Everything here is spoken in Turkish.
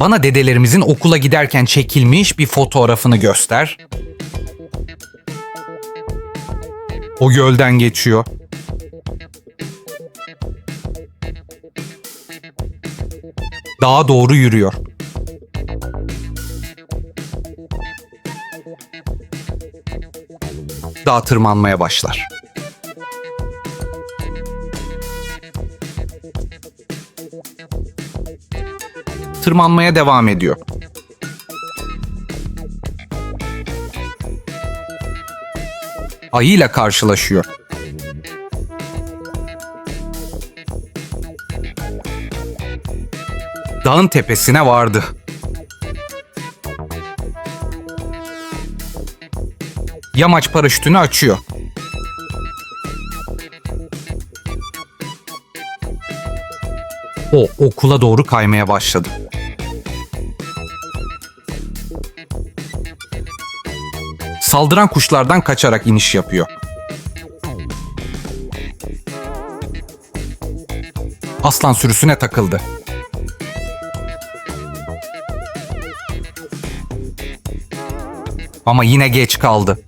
Bana dedelerimizin okula giderken çekilmiş bir fotoğrafını göster. O gölden geçiyor. Dağa doğru yürüyor. Dağa tırmanmaya başlar. Tırmanmaya devam ediyor. Ayıyla karşılaşıyor. Dağın tepesine vardı. Yamaç paraşütünü açıyor. O okula doğru kaymaya başladı. Saldıran kuşlardan kaçarak iniş yapıyor. Aslan sürüsüne takıldı. Ama yine geç kaldı.